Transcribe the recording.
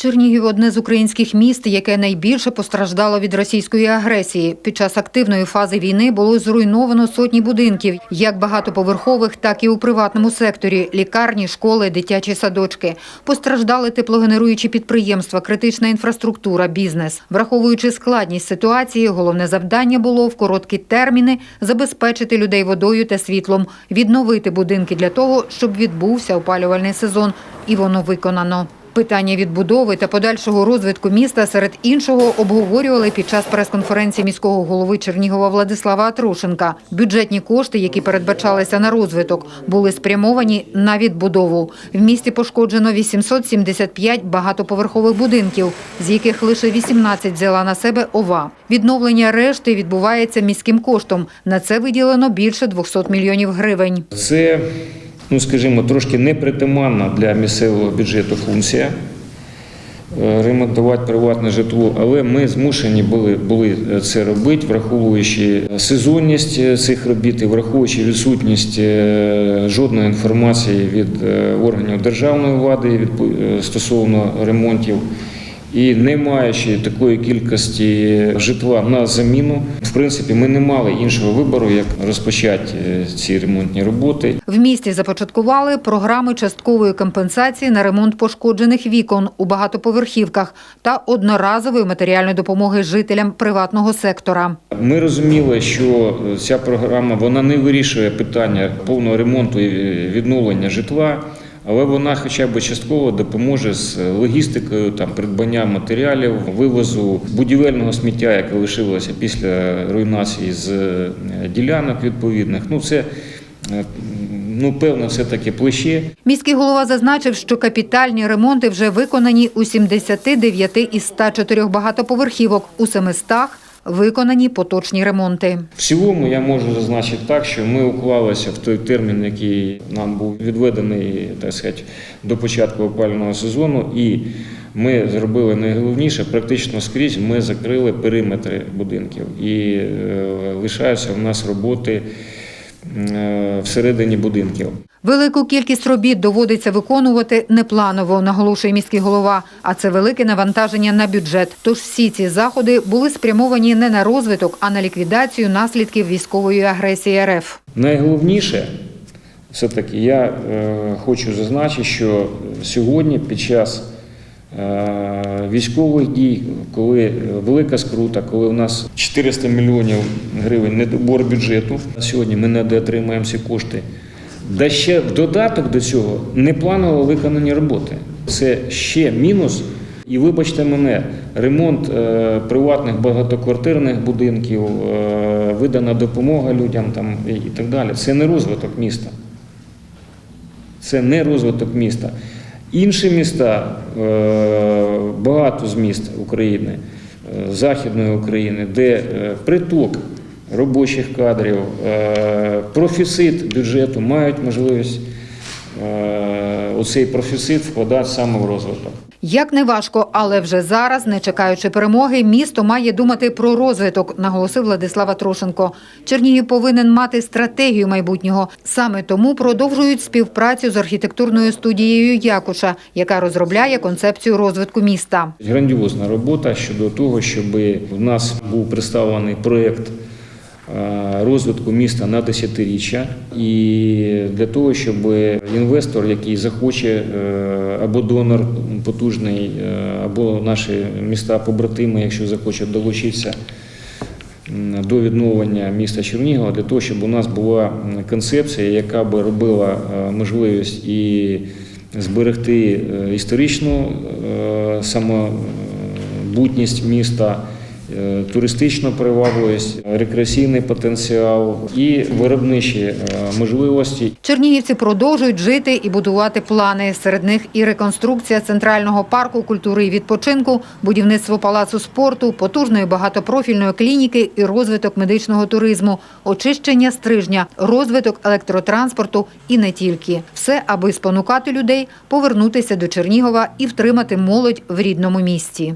Чернігів одне з українських міст, яке найбільше постраждало від російської агресії. Під час активної фази війни було зруйновано сотні будинків, як багатоповерхових, так і у приватному секторі: лікарні, школи, дитячі садочки. Постраждали теплогенеруючі підприємства, критична інфраструктура, бізнес. Враховуючи складність ситуації, головне завдання було в короткі терміни забезпечити людей водою та світлом, відновити будинки для того, щоб відбувся опалювальний сезон, і воно виконано. Питання відбудови та подальшого розвитку міста серед іншого обговорювали під час прес-конференції міського голови Чернігова Владислава Атрушенка. Бюджетні кошти, які передбачалися на розвиток, були спрямовані на відбудову. В місті пошкоджено 875 багатоповерхових будинків, з яких лише 18 взяла на себе ОВА. Відновлення решти відбувається міським коштом. На це виділено більше 200 мільйонів гривень. Це, ну скажімо, трошки непритаманна для місцевого бюджету функція е, ремонтувати приватне житло, але ми змушені були, були це робити, враховуючи сезонність е, цих робіт і враховуючи відсутність е, жодної інформації від е, органів державної влади е, стосовно ремонтів. І не маючи такої кількості житла на заміну, в принципі, ми не мали іншого вибору, як розпочати е, ці ремонтні роботи. В місті започаткували програми часткової компенсації на ремонт пошкоджених вікон у багатоповерхівках та одноразової матеріальної допомоги жителям приватного сектора. Ми розуміли, що ця програма вона не вирішує питання повного ремонту і відновлення житла. Але вона хоча б частково допоможе з логістикою, там придбання матеріалів, вивозу будівельного сміття, яке лишилося після руйнації з е, ділянок відповідних. Ну це е, ну певно, все таки плече. Міський голова зазначив, що капітальні ремонти вже виконані у 79 із 104 багатоповерхівок, у 700 виконані поточні ремонти. В цілому я можу зазначити так, що ми уклалися в той термін, який нам був відведений так сказати, до початку опалювального сезону, і ми зробили найголовніше, практично скрізь ми закрили периметри будинків. І е, лишаються в нас роботи всередині будинків. Велику кількість робіт доводиться виконувати непланово, наголошує міський голова. А це велике навантаження на бюджет. Тож всі ці заходи були спрямовані не на розвиток, а на ліквідацію наслідків військової агресії РФ. Найголовніше, все-таки я е, хочу зазначити, що сьогодні під час е, військових дій, коли е, велика скрута, коли у нас 400 мільйонів гривень недобор бюджету, сьогодні ми не отримаємо ці кошти. Да ще в додаток до цього непланово виконані роботи. Це ще мінус. І вибачте мене, ремонт е, приватних багатоквартирних будинків, е, видана допомога людям там, і так далі. Це не розвиток міста. Це не розвиток міста. Інші міста, е, багато з міст України, е, Західної України, де е, приток робочих кадрів, профіцит бюджету мають можливість е, оцей профіцит вкладати саме в розвиток. Як не важко, але вже зараз, не чекаючи перемоги, місто має думати про розвиток, наголосив Владислава Трошенко. Чернігів повинен мати стратегію майбутнього. Саме тому продовжують співпрацю з архітектурною студією Якуша, яка розробляє концепцію розвитку міста. Грандіозна робота щодо того, щоб в нас був представлений проєкт е, розвитку міста на десятиріччя, і для того, щоб інвестор, який захоче, е, або донор потужний, е, або наші міста побратими, якщо захоче долучитися до відновлення міста Чернігова, для того, щоб у нас була концепція, яка би робила е, можливість і зберегти е, історичну е, самобутність міста, е, туристичну привабливість, рекреаційний потенціал і виробничі е, можливості. Чернігівці продовжують жити і будувати плани. Серед них і реконструкція центрального парку культури і відпочинку, будівництво палацу спорту, потужної багатопрофільної клініки і розвиток медичного туризму, очищення стрижня, розвиток електротранспорту і не тільки. Все, аби спонукати людей повернутися до Чернігова і втримати молодь в рідному місті.